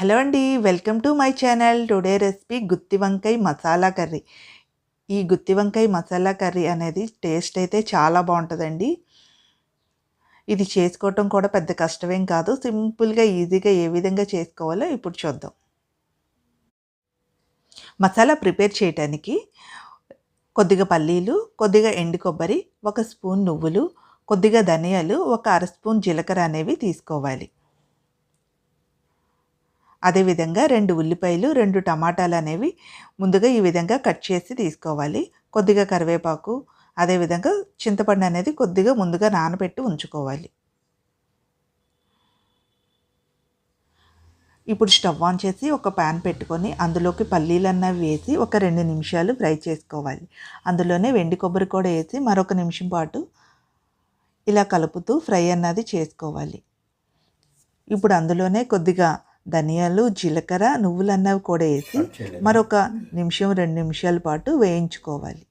Hello అండి welcome to my channel. Today recipe గుత్తి వంకాయ masala curry. ఈ గుత్తి వంకాయ మసాలా కర్రీ అనేది టేస్ట్ అయితే చాలా బాగుంటుందండి. ఇది చేసుకోవటం కూడా పెద్ద కష్టమేం కాదు. సింపుల్గా ఈజీగా ఏ విధంగా చేసుకోవాలో ఇప్పుడు చూద్దాం. మసాలా ప్రిపేర్ చేయడానికి కొద్దిగా పల్లీలు కొద్దిగా ఎండు కొబ్బరి ఒక స్పూన్ నువ్వులు కొద్దిగా ధనియాలు ఒక అర స్పూన్ జీలకర్ర అనేవి తీసుకోవాలి. అదేవిధంగా రెండు ఉల్లిపాయలు రెండు టమాటాలు అనేవి ముందుగా ఈ విధంగా కట్ చేసి తీసుకోవాలి. కొద్దిగా కరివేపాకు అదేవిధంగా చింతపండు అనేది కొద్దిగా ముందుగా నానబెట్టి ఉంచుకోవాలి. ఇప్పుడు స్టవ్ ఆన్ చేసి ఒక ప్యాన్ పెట్టుకొని అందులోకి పల్లీలు అన్నవి వేసి ఒక రెండు నిమిషాలు ఫ్రై చేసుకోవాలి. అందులోనే వెండి కొబ్బరి కూడా వేసి మరొక నిమిషం పాటు ఇలా కలుపుతూ ఫ్రై అన్నది చేసుకోవాలి. ఇప్పుడు అందులోనే కొద్దిగా ధనియాలు జీలకర్ర నువ్వులు అన్నవి కూడా వేసి మరొక నిమిషం రెండు నిమిషాల పాటు వేయించుకోవాలి.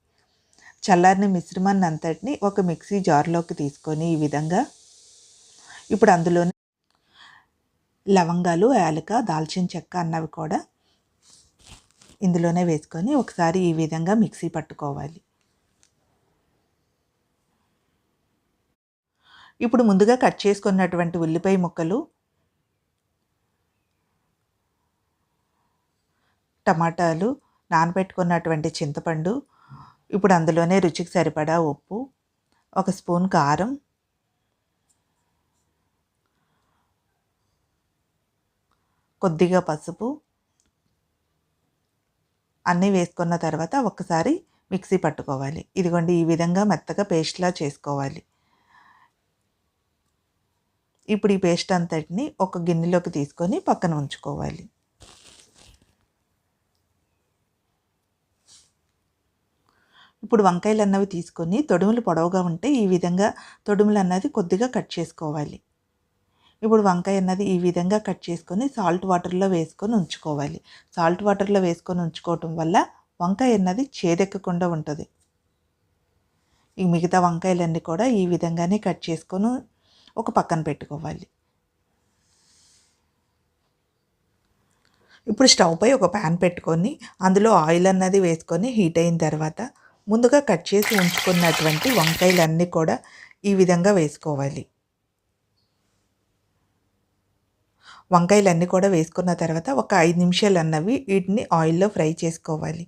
చల్లారిన మిశ్రమాన్ని అంతటిని ఒక మిక్సీ జార్లోకి తీసుకొని ఈ విధంగా ఇప్పుడు అందులోనే లవంగాలు యాలక దాల్చిన చెక్క అన్నవి కూడా ఇందులోనే వేసుకొని ఒకసారి ఈ విధంగా మిక్సీ పట్టుకోవాలి. ఇప్పుడు ముందుగా కట్ చేసుకున్నటువంటి ఉల్లిపాయ ముక్కలు టమాటాలు నానబెట్టుకున్నటువంటి చింతపండు ఇప్పుడు అందులోనే రుచికి సరిపడా ఉప్పు ఒక స్పూన్ కారం కొద్దిగా పసుపు అన్నీ వేసుకున్న తర్వాత ఒకసారి మిక్సీ పట్టుకోవాలి. ఇదిగోండి ఈ విధంగా మెత్తగా పేస్ట్లా చేసుకోవాలి. ఇప్పుడు ఈ పేస్ట్ అంతటిని ఒక గిన్నెలోకి తీసుకొని పక్కన ఉంచుకోవాలి. ఇప్పుడు వంకాయలు అన్నవి తీసుకొని తొడుములు పొడవుగా ఉంటే ఈ విధంగా తొడుములు అన్నది కొద్దిగా కట్ చేసుకోవాలి. ఇప్పుడు వంకాయ అన్నది ఈ విధంగా కట్ చేసుకొని సాల్ట్ వాటర్లో వేసుకొని ఉంచుకోవాలి. సాల్ట్ వాటర్లో వేసుకొని ఉంచుకోవటం వల్ల వంకాయ అన్నది చేదెక్కకుండా ఉంటుంది. ఈ మిగతా వంకాయలన్నీ కూడా ఈ విధంగానే కట్ చేసుకొని ఒక పక్కన పెట్టుకోవాలి. ఇప్పుడు స్టవ్ పై ఒక ప్యాన్ పెట్టుకొని అందులో ఆయిల్ అన్నది వేసుకొని హీట్ అయిన తర్వాత ముందుగా కట్ చేసి ఉంచుకున్నటువంటి వంకాయలన్నీ కూడా ఈ విధంగా వేసుకోవాలి. వంకాయలన్నీ కూడా వేసుకున్న తర్వాత ఒక ఐదు నిమిషాలు అన్నవి వీటిని ఆయిల్లో ఫ్రై చేసుకోవాలి.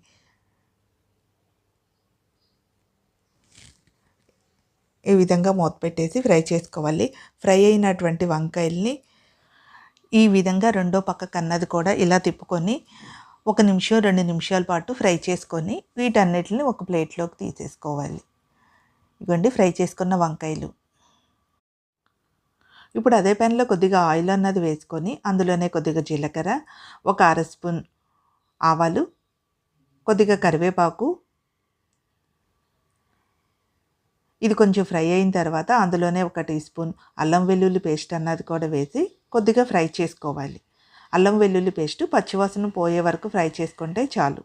ఈ విధంగా మూత పెట్టేసి ఫ్రై చేసుకోవాలి. ఫ్రై అయినటువంటి వంకాయల్ని ఈ విధంగా రెండో పక్క కన్నది కూడా ఇలా తిప్పుకొని ఒక నిమిషం రెండు నిమిషాల పాటు ఫ్రై చేసుకొని వీటన్నిటిని ఒక ప్లేట్లోకి తీసేసుకోవాలి. ఇవ్వండి ఫ్రై చేసుకున్న వంకాయలు. ఇప్పుడు అదే పెన్లో కొద్దిగా ఆయిల్ అన్నది వేసుకొని అందులోనే కొద్దిగా జీలకర్ర ఒక అర స్పూన్ ఆవాలు కొద్దిగా కరివేపాకు. ఇది కొంచెం ఫ్రై అయిన తర్వాత అందులోనే ఒక టీ స్పూన్ అల్లం వెల్లుల్లి పేస్ట్ అన్నది కూడా వేసి కొద్దిగా ఫ్రై చేసుకోవాలి. అల్లం వెల్లుల్లి పేస్ట్ పచ్చివాసన పోయే వరకు ఫ్రై చేసుకుంటే చాలు.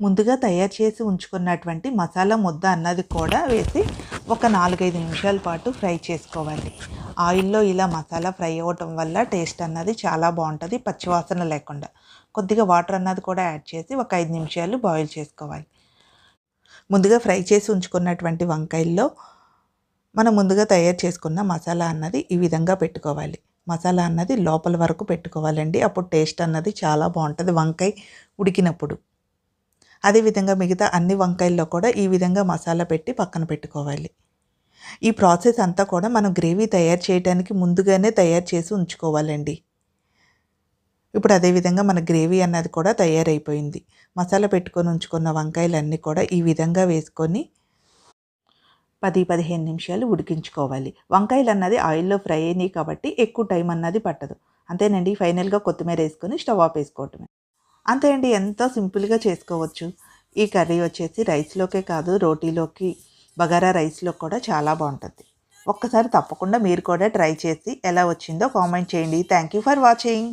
ముందుగా తయారు చేసి ఉంచుకున్నటువంటి మసాలా ముద్ద అన్నది కూడా వేసి ఒక నాలుగైదు నిమిషాల పాటు ఫ్రై చేసుకోవాలి. ఆయిల్లో ఇలా మసాలా ఫ్రై అవ్వటం వల్ల టేస్ట్ అన్నది చాలా బాగుంటుంది పచ్చివాసన లేకుండా. కొద్దిగా వాటర్ అన్నది కూడా యాడ్ చేసి ఒక ఐదు నిమిషాలు బాయిల్ చేసుకోవాలి. ముందుగా ఫ్రై చేసి ఉంచుకున్నటువంటి వంకాయల్లో మనం ముందుగా తయారు చేసుకున్న మసాలా అన్నది ఈ విధంగా పెట్టుకోవాలి. మసాలా అన్నది లోపల వరకు పెట్టుకోవాలండి. అప్పుడు టేస్ట్ అన్నది చాలా బాగుంటుంది వంకాయ ఉడికినప్పుడు. అదేవిధంగా మిగతా అన్ని వంకాయల్లో కూడా ఈ విధంగా మసాలా పెట్టి పక్కన పెట్టుకోవాలి. ఈ ప్రాసెస్ అంతా కూడా మనం గ్రేవీ తయారు చేయడానికి ముందుగానే తయారు చేసి ఉంచుకోవాలండి. ఇప్పుడు అదేవిధంగా మన గ్రేవీ అన్నది కూడా తయారైపోయింది. మసాలా పెట్టుకొని ఉంచుకున్న వంకాయలన్నీ కూడా ఈ విధంగా వేసుకొని పది పదిహేను నిమిషాలు ఉడికించుకోవాలి. వంకాయలు అన్నది ఆయిల్లో ఫ్రై అయినాయి కాబట్టి ఎక్కువ టైం అన్నది పట్టదు. అంతేనండి ఫైనల్గా కొత్తిమీర వేసుకొని స్టవ్ ఆఫ్ వేసుకోవటమే. అంతే అండి ఎంతో సింపుల్గా చేసుకోవచ్చు. ఈ కర్రీ వచ్చేసి రైస్లోకే కాదు రోటీలోకి బగారా రైస్లో కూడా చాలా బాగుంటుంది. ఒక్కసారి తప్పకుండా మీరు కూడా ట్రై చేసి ఎలా వచ్చిందో కామెంట్ చేయండి. Thank you for watching.